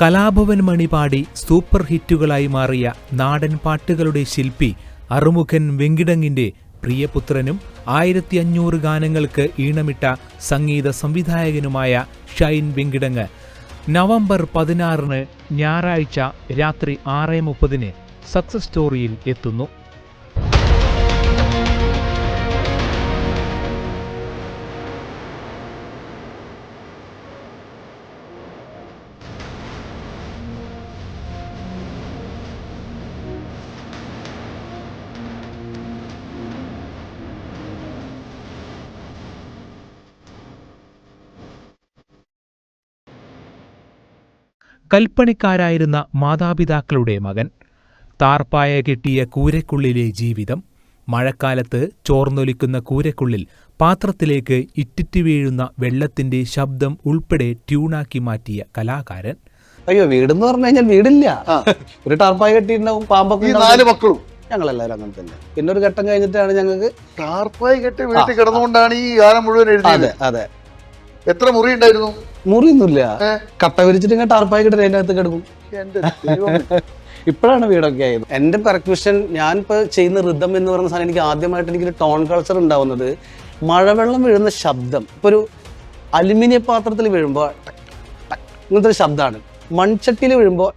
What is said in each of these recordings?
കലാഭവൻ മണി പാടി സൂപ്പർ ഹിറ്റുകളായി മാറിയ നാടൻ പാട്ടുകളുടെ ശില്പി അറുമുഖൻ വെങ്കിടങ്ങിന്റെ പ്രിയപുത്രനും ആയിരത്തി അഞ്ഞൂറ് ഗാനങ്ങൾക്ക് ഈണമിട്ട സംഗീത സംവിധായകനുമായ ഷൈൻ വെങ്കിടങ്ങ്. നവംബർ പതിനാറിന് ഞായറാഴ്ച രാത്രി ആറ് മുപ്പതിന് സക്സസ് സ്റ്റോറിയിൽ എത്തുന്നു. കൽപ്പണിക്കാരായിരുന്ന മാതാപിതാക്കളുടെ മകൻ. താർപ്പായ കെട്ടിയ കൂരക്കുള്ളിലെ ജീവിതം മഴക്കാലത്ത് ചോർന്നൊലിക്കുന്ന കൂരക്കുള്ളിൽ പാത്രത്തിലേക്ക് ഇറ്റിറ്റ് വീഴുന്ന വെള്ളത്തിന്റെ ശബ്ദം ഉൾപ്പെടെ ട്യൂണാക്കി മാറ്റിയ കലാകാരൻ. അയ്യോ വീടെന്ന് പറഞ്ഞു കഴിഞ്ഞാൽ വീടില്ല. ഒരു ടാർപ്പായ കെട്ടിയിട്ടുണ്ടാവും പാമ്പൊക്കെ നാല് മക്കളും. ഞങ്ങളെല്ലാവരും അങ്ങനെ തന്നെ. പിന്നെ ഒരു ഘട്ടം കഴിഞ്ഞിട്ടാണ് ഞങ്ങൾക്ക് ടാർപ്പായി കെട്ടി വീട്ടിൽ കിടന്നുകൊണ്ടാണ് ഈ ഗാനം മുഴുവൻ എഴുതിയത്. അതെ അതെ. എത്ര മുറി ഉണ്ടായിരുന്നു മുറിയൊന്നുമില്ല? കട്ട വിരിച്ചിട്ട് ഇങ്ങനെ ടാർപ്പായി അതിന്റെ കിടക്കും. ഇപ്പോഴാണ് വീടൊക്കെ ആയത്. എന്റെ പെർക്യൂഷൻ ഞാൻ ചെയ്യുന്ന റിതം എന്ന് പറയുന്ന സാധനം എനിക്ക് ആദ്യമായിട്ട് എനിക്കൊരു ടോൺ കൾച്ചർ ഉണ്ടാവുന്നത് മഴവെള്ളം വീഴുന്ന ശബ്ദം. ഇപ്പൊ ഒരു അലുമിനിയം പാത്രത്തിൽ വീഴുമ്പോൾ ഇങ്ങനത്തെ ഒരു ശബ്ദമാണ് മൺചട്ടിയിൽ വീഴുമ്പോൾ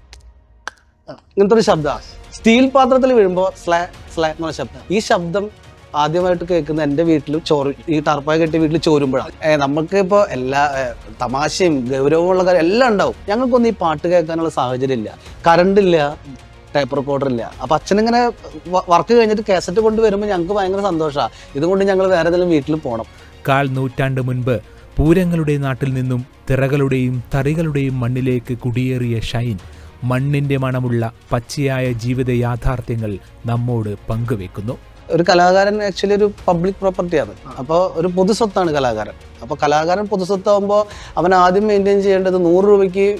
ഇങ്ങനത്തെ ഒരു ശബ്ദമാണ് സ്റ്റീൽ പാത്രത്തിൽ വീഴുമ്പോൾ സ്ലാ സ്ലാ എന്നുള്ള ശബ്ദം. ഈ ശബ്ദം ആദ്യമായിട്ട് കേൾക്കുന്ന എന്റെ വീട്ടിൽ ചോറ് ഈ ടർപ്പായ കെട്ടിയ വീട്ടിൽ ചോരുമ്പോഴാണ്. നമുക്ക് ഇപ്പോൾ എല്ലാ തമാശയും ഗൗരവമുള്ള കാര്യം എല്ലാം ഉണ്ടാവും. ഞങ്ങൾക്കൊന്നും ഈ പാട്ട് കേൾക്കാനുള്ള സാഹചര്യം ഇല്ല. കറണ്ട് ഇല്ല ടേപ്പ് റെക്കോർഡർ ഇല്ല. അപ്പൊ അച്ഛനിങ്ങനെ വർക്ക് കഴിഞ്ഞിട്ട് കാസറ്റ് കൊണ്ടുവരുമ്പോൾ ഞങ്ങൾക്ക് ഭയങ്കര സന്തോഷമാണ് ഇതുകൊണ്ട് ഞങ്ങൾ വേറെ ഏതെങ്കിലും വീട്ടിൽ പോകണം കാൽ നൂറ്റാണ്ട് മുൻപ് പൂരങ്ങളുടെ നാട്ടിൽ നിന്നും തിറകളുടെയും തറികളുടെയും മണ്ണിലേക്ക് കുടിയേറിയ ഷൈൻ മണ്ണിന്റെ മണമുള്ള പച്ചയായ ജീവിത യാഥാർത്ഥ്യങ്ങൾ നമ്മോട് പങ്കുവെക്കുന്നു. ഒരു കലാകാരൻ ആക്ച്വലി ഒരു പബ്ലിക് പ്രോപ്പർട്ടിയാണ് അപ്പോൾ ഒരു പൊതുസ്വത്താണ് കലാകാരൻ. അപ്പോൾ കലാകാരൻ പൊതുസ്വത്താകുമ്പോൾ അവൻ ആദ്യം മെയിന്റെയിൻ ചെയ്യേണ്ടത് നൂറ് രൂപയ്ക്ക്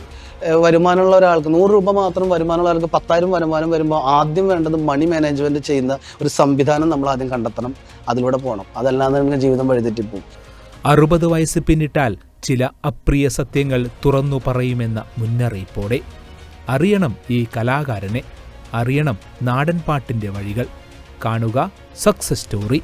വരുമാനമുള്ള ഒരാൾക്ക് നൂറ് രൂപ മാത്രം വരുമാനമുള്ള ഒരാൾക്ക് പത്തായിരം വരുമാനം വരുമ്പോൾ ആദ്യം വേണ്ടത് മണി മാനേജ്മെന്റ് ചെയ്യുന്ന ഒരു സംവിധാനം നമ്മൾ ആദ്യം കണ്ടെത്തണം അതിലൂടെ പോകണം. അതല്ലാതെ നിങ്ങൾ ജീവിതം വഴിതെറ്റിപ്പോകും അറുപത് വയസ്സ് പിന്നിട്ടാൽ ചില അപ്രിയ സത്യങ്ങൾ തുറന്നു പറയുമെന്ന മുന്നറിയിപ്പോടെ. അറിയണം ഈ കലാകാരനെ. അറിയണം നാടൻ പാട്ടിന്റെ വഴികൾ. കാണുക. Success story.